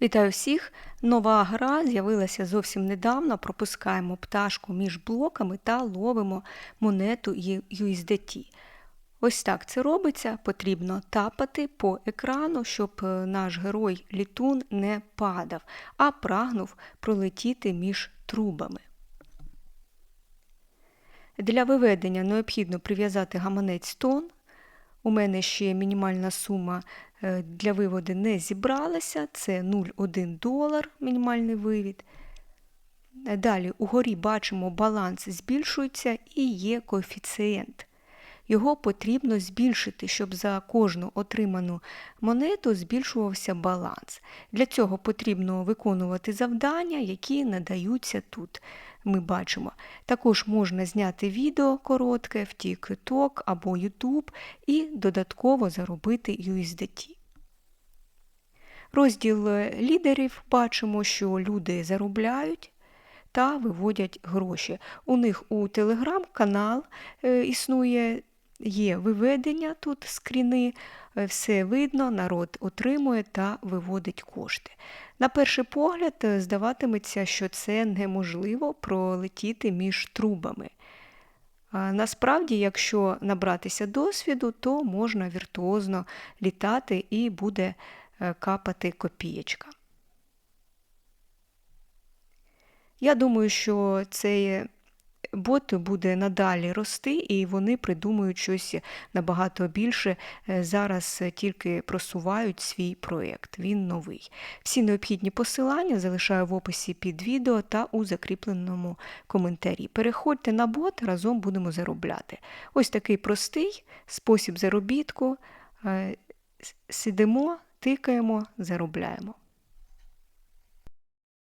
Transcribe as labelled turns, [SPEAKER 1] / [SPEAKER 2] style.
[SPEAKER 1] Вітаю всіх! Нова гра з'явилася зовсім недавно. Пропускаємо пташку між блоками та ловимо монету USDT. Ось так це робиться. Потрібно тапати по екрану, щоб е, наш герой літун не падав, а прагнув пролетіти між трубами. Для виведення необхідно прив'язати гаманець тон. У мене ще мінімальна сума для виводу не зібралася, це 0,1 долар мінімальний вивід. Е, Далі угорі бачимо, баланс збільшується і є коефіцієнт. Його потрібно збільшити, щоб за кожну отриману монету збільшувався баланс. Для цього потрібно виконувати завдання, які надаються тут. Ми бачимо. Також можна зняти відео коротке в TikTok або YouTube і додатково заробити USDT. Розділ лідерів бачимо, що люди заробляють та виводять гроші. У них у телеграм-канал е, існує Є виведення тут скріни, е, все видно, народ отримує та виводить кошти. На перший погляд, е, здаватиметься, що це неможливо пролетіти між трубами. Насправді, якщо набратися досвіду, то можна віртуозно літати і буде е, капати копієчка. Я думаю, що це бот буде надалі рости, і вони придумують щось набагато більше. Е, зараз тільки просувають свій проєкт. Він новий. Всі необхідні посилання залишаю в описі під відео та у закріпленому коментарі. Переходьте на бот, разом будемо заробляти. Ось такий простий спосіб заробітку. Е, сидимо, тикаємо, заробляємо.